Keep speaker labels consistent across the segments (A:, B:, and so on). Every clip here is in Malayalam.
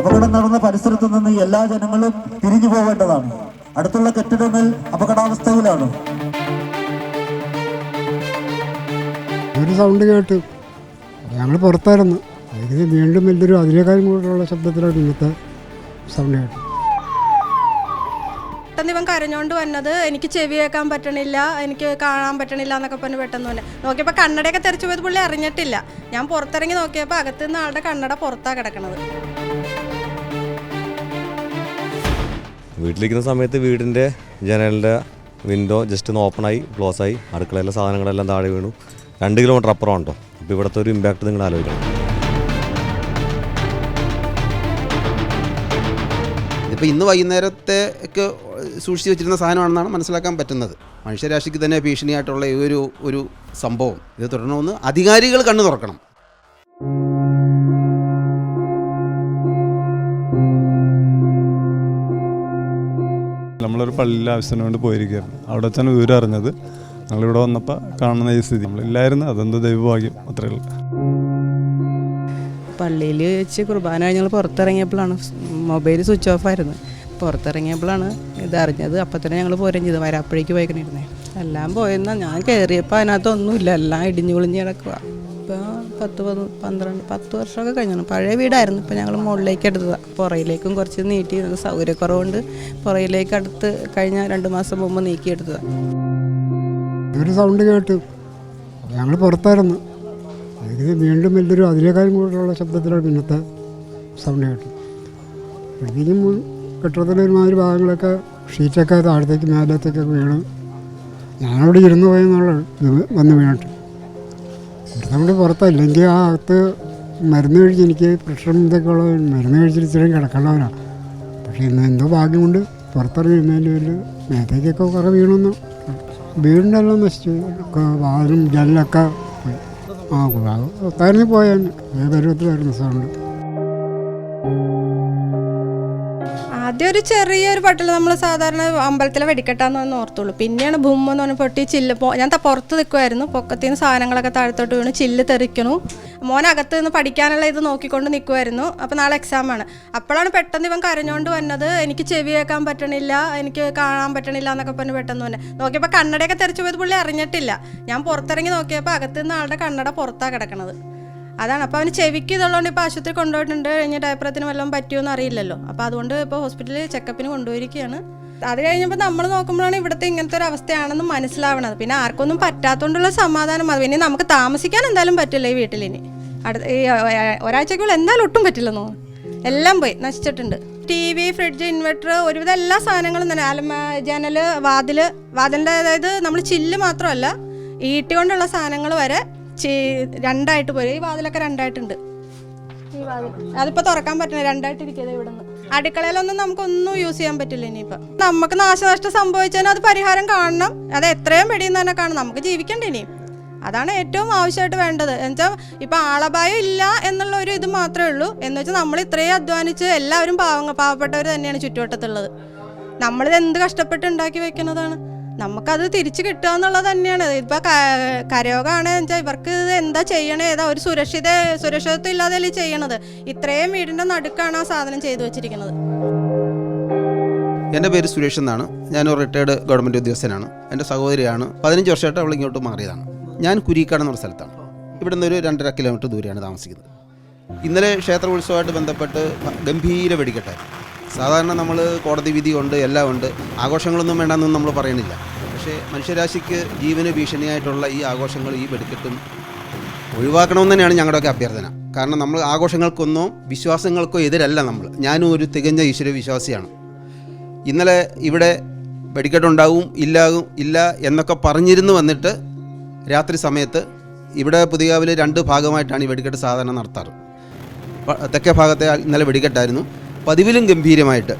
A: അപകടം നടന്ന പരിസരത്തു നിന്ന് എല്ലാ ജനങ്ങളും തിരിഞ്ഞു പോകേണ്ടതാണ്. അടുത്തുള്ള കെട്ടിടങ്ങൾ അപകടാവസ്ഥയിലാണ്.
B: ഒരു സൗണ്ട് കേട്ട് ഞങ്ങൾ പുറത്തായിരുന്നു. അതിന് വീണ്ടും വലിയൊരു അതിനേക്കാളും കൂടുതലുള്ള ശബ്ദത്തിലാണ് ഇന്നത്തെ സൗണ്ട് കേട്ടത്.
C: പെട്ടെന്ന് ഇവൻ കരഞ്ഞോണ്ട് വന്നത് എനിക്ക് ചെവി കേൾക്കാൻ പറ്റണില്ല എനിക്ക് കാണാൻ പറ്റണില്ല എന്നൊക്കെ പറഞ്ഞ് പെട്ടെന്ന് തന്നെ നോക്കിയപ്പോൾ കണ്ണടയൊക്കെ തെറിച്ചു പോയത് പുള്ളി അറിഞ്ഞിട്ടില്ല. ഞാൻ പുറത്തിറങ്ങി നോക്കിയപ്പോൾ അകത്തുനിന്ന് ആളുടെ കണ്ണട പുറത്താണ് കിടക്കണത്.
D: വീട്ടിലിരിക്കുന്ന സമയത്ത് വീടിന്റെ ജനലിന്റെ വിൻഡോ ജസ്റ്റ് ഒന്ന് ഓപ്പണായി ആയി അടുക്കളയിലെ സാധനങ്ങളെല്ലാം താഴെ വീണു. രണ്ട് കിലോമീറ്റർ അപ്പുറം ഉണ്ടോ? അപ്പോൾ ഇവിടുത്തെ ഒരു ഇമ്പാക്റ്റ് നിങ്ങൾ ആലോചിക്കണം.
E: ഇപ്പോൾ ഇന്ന് വൈകുന്നേരത്തെ ഒക്കെ സൂക്ഷിച്ച് വെച്ചിരുന്ന സാധനമാണെന്നാണ് മനസ്സിലാക്കാൻ പറ്റുന്നത്. മനുഷ്യരാശിക്ക് തന്നെ ഭീഷണിയായിട്ടുള്ള ഈ ഒരു ഒരു സംഭവം. ഇത് തുടരണമെന്ന് അധികാരികൾ കണ്ണു തുറക്കണം.
F: നമ്മളൊരു പള്ളിയിൽ ആവശ്യത്തിന് വേണ്ടി പോയിരിക്കുകയായിരുന്നു. അവിടെ വെച്ചാണ് വിവരം അറിഞ്ഞത്. ഞങ്ങളിവിടെ വന്നപ്പോൾ കാണുന്ന ഈ സ്ഥിതി. നമ്മളില്ലായിരുന്നു അതെന്ത് ദൈവഭാഗ്യം? അത്രയേ ഉള്ളൂ.
G: പള്ളിയിൽ വെച്ച് കുർബാന ഞങ്ങൾ പുറത്തിറങ്ങിയപ്പോഴാണ് മൊബൈൽ സ്വിച്ച് ഓഫ് ആയിരുന്നു. പുറത്തിറങ്ങിയപ്പോഴാണ് ഇത് അറിഞ്ഞത്. അപ്പം തന്നെ ഞങ്ങൾ പോരുകയും ചെയ്ത്. വരാപ്പഴേക്ക് പോയിക്കണിരുന്നേ എല്ലാം പോയെന്നാൽ ഞാൻ കയറിയപ്പോൾ അതിനകത്തൊന്നുമില്ല. എല്ലാം ഇടിഞ്ഞു പൊളിഞ്ഞ് കിടക്കുക ഇപ്പോൾ പത്ത് പത് പന്ത്രണ്ട് പത്ത് വർഷമൊക്കെ കഴിഞ്ഞാണ് പഴയ വീടായിരുന്നു. ഇപ്പോൾ ഞങ്ങൾ മുകളിലേക്ക് എടുത്തതാണ് പുറയിലേക്കും കുറച്ച് നീട്ടി സൗകര്യക്കുറവുണ്ട്. പുറയിലേക്ക് അടുത്ത് കഴിഞ്ഞ രണ്ട് മാസം മുമ്പ് നീക്കിയെടുത്തതാണ്
B: ഒരു സൗണ്ട് കേട്ട് ഞങ്ങൾ പുറത്തായിരുന്നു. അതിന് വീണ്ടും വലിയൊരു അതിനേക്കാളും കൂടുതലുള്ള ശബ്ദത്തിലാണ് പിന്നത്തെ സൗണ്ട് കേട്ടു അപ്പോഴത്തേക്കും കെട്ടിടത്തിന്റെ ഒരുമാതിരി ഭാഗങ്ങളൊക്കെ ഷീറ്റൊക്കെ താഴത്തേക്ക് മേലത്തേക്കൊക്കെ വീണ് ഞാനവിടെ ഇരുന്ന് പോയെന്നുള്ള ഇത് വന്ന് വീണിട്ട്. നമ്മുടെ പുറത്തല്ലെങ്കിൽ ആ അകത്ത് മരുന്ന് കഴിച്ച് എനിക്ക് പ്രഷറും ഇതൊക്കെ ഉള്ള മരുന്ന് കഴിച്ചിട്ട് ഇത്രയും കിടക്കേണ്ടവനാണ് പക്ഷേ ഇന്ന് എന്തോ ഭാഗ്യം കൊണ്ട് പുറത്തിറങ്ങിയിരുന്നതിന്റെ പേരിൽ മേത്തേക്കൊക്കെ കുറേ വീണൊന്നു വീടിന്റെ എല്ലാം നശിച്ചു വാതിലും ജനലൊക്കെ പോയി. ആ ഒത്തായിരുന്നു പോയാൽ പരുവത്തിലായിരുന്നു സൗണ്ട്
C: ആദ്യം ഒരു ചെറിയൊരു പട്ടിൽ നമ്മൾ സാധാരണ അമ്പലത്തിലെ വെടിക്കെട്ടാന്ന് ഓർത്തുള്ളൂ. പിന്നെയാണ് ബുമ്മ എന്ന് പറഞ്ഞ പൊട്ടി ചില്ല് ഞാൻ പുറത്ത് നിൽക്കുമായിരുന്നു പൊക്കത്തിൽ നിന്ന് സാധനങ്ങളൊക്കെ താഴത്തോട്ട് വീണ് ചില്ല് തെറിക്കണു. മോനകത്ത് നിന്ന് പഠിക്കാനുള്ള ഇത് നോക്കിക്കൊണ്ട് നിൽക്കുമായിരുന്നു അപ്പോൾ നാളെ എക്സാമാണ് അപ്പോഴാണ് പെട്ടെന്ന് ഇവൻ കരഞ്ഞുകൊണ്ട് വന്നത്. എനിക്ക് ചെവി കേൾക്കാൻ പറ്റണില്ല. എനിക്ക് കാണാൻ പറ്റണില്ല എന്നൊക്കെ പറഞ്ഞ് പെട്ടെന്ന് തന്നെ നോക്കിയപ്പോൾ കണ്ണടയൊക്കെ തെറിച്ച് പോയത് പുള്ളി അറിഞ്ഞിട്ടില്ല. ഞാൻ പുറത്തിറങ്ങി നോക്കിയപ്പോൾ അകത്ത് നിന്ന് ആളുടെ കണ്ണട പുറത്താണ് കിടക്കണത്. അതാണ്. അപ്പോൾ അവന് ചെവിക്ക് ഇതുള്ളതുകൊണ്ട് ഇപ്പോൾ ആശുപത്രി കൊണ്ടുപോയിട്ടുണ്ട്. കഴിഞ്ഞ ഡയപ്രത്തിന് വല്ലതും പറ്റുമോ അറിയില്ലല്ലോ. അപ്പോൾ അതുകൊണ്ട് ഇപ്പോൾ ഹോസ്പിറ്റലിൽ ചെക്കപ്പിന് കൊണ്ടുപോയിരിക്കുകയാണ് അത് കഴിഞ്ഞപ്പോൾ നമ്മൾ നോക്കുമ്പോഴാണ് ഇവിടുത്തെ ഇങ്ങനത്തെ ഒരു അവസ്ഥയാണെന്ന് മനസ്സിലാവണത്. പിന്നെ ആർക്കൊന്നും പറ്റാത്തതുകൊണ്ടുള്ള സമാധാനം അത്. പിന്നെ നമുക്ക് താമസിക്കാൻ എന്തായാലും പറ്റില്ല ഈ വീട്ടിൽ ഇനി. അടുത്ത ഈ ഒരാഴ്ചക്കുള്ളിൽ എന്തായാലും ഒട്ടും പറ്റില്ലെന്നോ എല്ലാം പോയി നശിച്ചിട്ടുണ്ട്. ടി വി ഫ്രിഡ്ജ് ഇൻവെർട്ടർ ഒരുവിധം എല്ലാ സാധനങ്ങളും തന്നെ. അലമ ജനൽ വാതിൽ വാതിലിന്റെ അതായത് നമ്മൾ ചില്ല് മാത്രമല്ല ഈട്ടി കൊണ്ടുള്ള സാധനങ്ങൾ വരെ രണ്ടായിട്ട് പോയി. ഈ വാതിലൊക്കെ രണ്ടായിട്ടുണ്ട്. ഈ വാതിൽ. അതിപ്പോ തുറക്കാൻ പറ്റില്ല. രണ്ടായിട്ട് ഇരിക്കുന്നത് ഇവിടെ നിന്ന് അടുക്കളയിലൊന്നും നമുക്കൊന്നും യൂസ് ചെയ്യാൻ പറ്റില്ല ഇനിയിപ്പോ. നമുക്ക് നാശനഷ്ടം സംഭവിച്ചതിന് അത് പരിഹാരം കാണണം. അത് എത്രയും പെടിയെന്ന് തന്നെ കാണണം. നമുക്ക് ജീവിക്കണ്ടേ ഇനിയും അതാണ് ഏറ്റവും ആവശ്യമായിട്ട് വേണ്ടത്. എന്നുവെച്ചാൽ ഇപ്പൊ ആളപായം ഇല്ല എന്നുള്ള ഒരു ഇത് മാത്രമേ ഉള്ളൂ. എന്ന് വെച്ചാൽ നമ്മൾ ഇത്രയും അധ്വാനിച്ച് എല്ലാവരും പാവങ്ങൾ പാവപ്പെട്ടവർ തന്നെയാണ് ചുറ്റുവട്ടത്തുള്ളത്. നമ്മളിത് എന്ത് കഷ്ടപ്പെട്ട് ഉണ്ടാക്കി വെക്കുന്നതാണ്? നമുക്കത് തിരിച്ചു കിട്ടുക എന്നുള്ളത് തന്നെയാണ്. ഇപ്പൊ ക- കരയോഗമാണ് വെച്ചാൽ ഇവർക്ക് എന്താ ചെയ്യണേ? ഏതാ ഒരു സുരക്ഷിത സുരക്ഷിതത്വം ഇല്ലാതെയല്ലേ ചെയ്യണത്? ഇത്രയും വീടിന്റെ നടുക്കാണ് ആ സാധനം ചെയ്തു വെച്ചിരിക്കുന്നത്.
E: എന്റെ പേര് സുരേഷ് എന്നാണ്. ഞാൻ ഒരു റിട്ടയർഡ് ഗവൺമെന്റ് ഉദ്യോഗസ്ഥനാണ്. എന്റെ സഹോദരിയാണ്. പതിനഞ്ച് വർഷമായിട്ട് അവൾ ഇങ്ങോട്ട് മാറിയതാണ്. ഞാൻ കുരിക്കാട് എന്നൊരു സ്ഥലത്താണ്. ഇവിടെ നിന്ന് ഒരു രണ്ടര കിലോമീറ്റർ ദൂരെയാണ് താമസിക്കുന്നത്. ഇന്നലെ ക്ഷേത്ര ഉത്സവമായിട്ട് ബന്ധപ്പെട്ട് ഗംഭീര വെടിക്കെട്ടായിരുന്നു. സാധാരണ നമ്മൾ കോടതി വിധി ഉണ്ട് എല്ലാം ഉണ്ട്. ആഘോഷങ്ങളൊന്നും വേണ്ടെന്നൊന്നും നമ്മൾ പറയുന്നില്ല പക്ഷേ മനുഷ്യരാശിക്ക് ജീവന് ഭീഷണിയായിട്ടുള്ള ഈ ആഘോഷങ്ങൾ ഈ വെടിക്കെട്ടും ഒഴിവാക്കണമെന്ന് തന്നെയാണ് ഞങ്ങളുടെയൊക്കെ അഭ്യർത്ഥന. കാരണം നമ്മൾ ആഘോഷങ്ങൾക്കൊന്നോ വിശ്വാസങ്ങൾക്കോ എതിരല്ല നമ്മൾ. ഞാനും ഒരു തികഞ്ഞ ഈശ്വര വിശ്വാസിയാണ്. ഇന്നലെ ഇവിടെ വെടിക്കെട്ടുണ്ടാവും ഇല്ലാകും ഇല്ല എന്നൊക്കെ പറഞ്ഞിരുന്നു വന്നിട്ട് രാത്രി സമയത്ത് ഇവിടെ പുതിയാവിൽ രണ്ട് ഭാഗമായിട്ടാണ് ഈ വെടിക്കെട്ട് സാധാരണ നടത്താറ്. തെക്കേ ഭാഗത്തെ ഇന്നലെ വെടിക്കെട്ടായിരുന്നു. പതിവിലും ഗംഭീരമായിട്ട്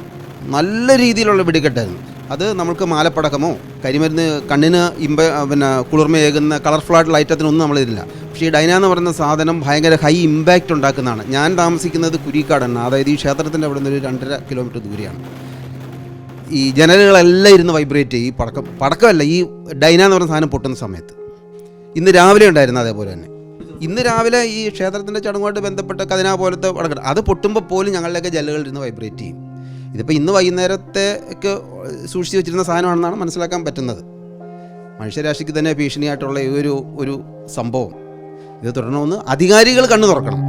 E: നല്ല രീതിയിലുള്ള വെടിക്കെട്ടായിരുന്നു. അത് നമ്മൾക്ക് മാലപ്പടക്കമോ? കരിമരുന്ന് കണ്ണിന് ഇമ്പ പിന്നെ കുളിർമയേകുന്ന കളർഫുള്ളായിട്ട് ലൈറ്റത്തിനൊന്നും നമ്മളിതില്ല പക്ഷേ ഈ ഡൈന എന്ന് പറയുന്ന സാധനം ഭയങ്കര ഹൈ ഇമ്പാക്റ്റ് ഉണ്ടാക്കുന്നതാണ്. ഞാൻ താമസിക്കുന്നത് കുരിക്കാടാണ് അതായത് ഈ ക്ഷേത്രത്തിന്റെ അവിടെ നിന്ന് ഒരു രണ്ടര കിലോമീറ്റർ ദൂരെയാണ്. ഈ ജനലുകളെല്ലാം ഇരുന്ന് വൈബ്രേറ്റ് ചെയ്യും. ഈ പടക്കം പടക്കമല്ല ഈ ഡൈന എന്ന് പറയുന്ന സാധനം പൊട്ടുന്ന സമയത്ത്. ഇന്ന് രാവിലെ ഉണ്ടായിരുന്നു അതേപോലെ തന്നെ. ഇന്ന് രാവിലെ ഈ ക്ഷേത്രത്തിന്റെ ചടങ്ങുമായിട്ട് ബന്ധപ്പെട്ട കതിനാ പോലത്തെ പടക്കം. അത് പൊട്ടുമ്പോൾ പോലും ഞങ്ങളുടെയൊക്കെ ജനലുകളിരുന്ന് വൈബ്രേറ്റ് ചെയ്യും. ഇതിപ്പോൾ ഇന്ന് വൈകുന്നേരത്തെ ഒക്കെ സൂക്ഷിച്ച് വെച്ചിരുന്ന സാധനമാണെന്നാണ് മനസ്സിലാക്കാൻ പറ്റുന്നത്. മനുഷ്യരാശിക്ക് തന്നെ ഭീഷണിയായിട്ടുള്ള ഈ ഒരു ഒരു സംഭവം. ഇത് തുടരണമെന്ന് അധികാരികൾ കണ്ണു തുറക്കണം.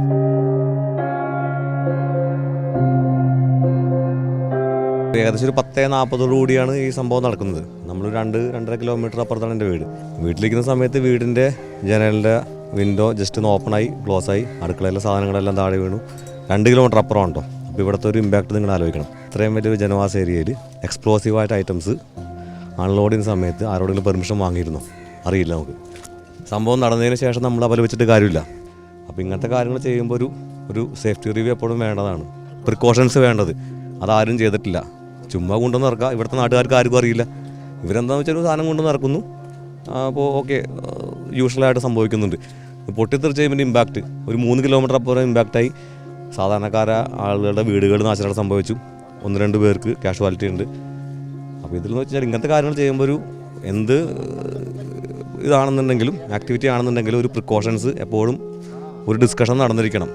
D: ഏകദേശം ഒരു പത്തേ നാൽപ്പതോടു കൂടിയാണ് ഈ സംഭവം നടക്കുന്നത്. നമ്മൾ രണ്ട് രണ്ടര കിലോമീറ്റർ അപ്പുറത്താണ് എന്റെ വീട്. വീട്ടിലിരിക്കുന്ന സമയത്ത് വീടിന്റെ ജനലിന്റെ വിൻഡോ ജസ്റ്റ് ഒന്ന് ഓപ്പണായി ആയി അടുക്കളയിലെ സാധനങ്ങളെല്ലാം താഴെ വീണു. രണ്ട് കിലോമീറ്റർ അപ്പുറം ഉണ്ടോ അപ്പോൾ ഇവിടുത്തെ ഒരു ഇമ്പാക്റ്റ് നിങ്ങൾ ആലോചിക്കണം. ഇത്രയും വലിയൊരു ജനവാസ ഏരിയയിൽ എക്സ്പ്ലോസീവായിട്ട് ഐറ്റംസ് അൺലോഡ് ചെയ്യുന്ന സമയത്ത് ആരോടെങ്കിലും പെർമിഷൻ വാങ്ങിയിരുന്നു? അറിയില്ല നമുക്ക്. സംഭവം നടന്നതിന് ശേഷം നമ്മൾ അപലപിച്ചിട്ട് കാര്യമില്ല. അപ്പോൾ ഇങ്ങനത്തെ കാര്യങ്ങൾ ചെയ്യുമ്പോൾ ഒരു ഒരു സേഫ്റ്റി റിവ്യൂ എപ്പോഴും വേണ്ടതാണ്. പ്രിക്കോഷൻസ് വേണ്ടത്. അതാരും ചെയ്തിട്ടില്ല. ചുമ്മാ കൊണ്ടുവന്ന് ഇറക്കുക ഇവിടുത്തെ നാട്ടുകാർക്ക് ആർക്കും അറിയില്ല. ഇവരെന്താണെന്ന് വെച്ചാൽ ഒരു സാധനം കൊണ്ടുവന്ന് ഇറക്കുന്നു അപ്പോൾ ഓക്കെ യൂഷ്വലായിട്ട് സംഭവിക്കുന്നുണ്ട്. പൊട്ടിത്തെറിച്ച് കഴിയുമ്പോൾ ഇമ്പാക്റ്റ് ഒരു മൂന്ന് കിലോമീറ്റർ അപ്പുറം ഇമ്പാക്റ്റായി സാധാരണക്കാര ആളുകളുടെ വീടുകൾ നാശനഷ്ടം സംഭവിച്ചു. ഒന്ന് രണ്ട് പേർക്ക് കാഷ്വാലിറ്റി ഉണ്ട്. അപ്പോൾ ഇതിൽ എന്ന് വെച്ചാൽ ഇങ്ങനത്തെ കാര്യങ്ങൾ ചെയ്യുമ്പോൾ ഒരു എന്ത് ഇതാണെന്നുണ്ടെങ്കിലും ആക്ടിവിറ്റി ആണെന്നുണ്ടെങ്കിലും ഒരു പ്രിക്കോഷൻസ് എപ്പോഴും ഒരു ഡിസ്കഷൻ നടന്നിരിക്കണം.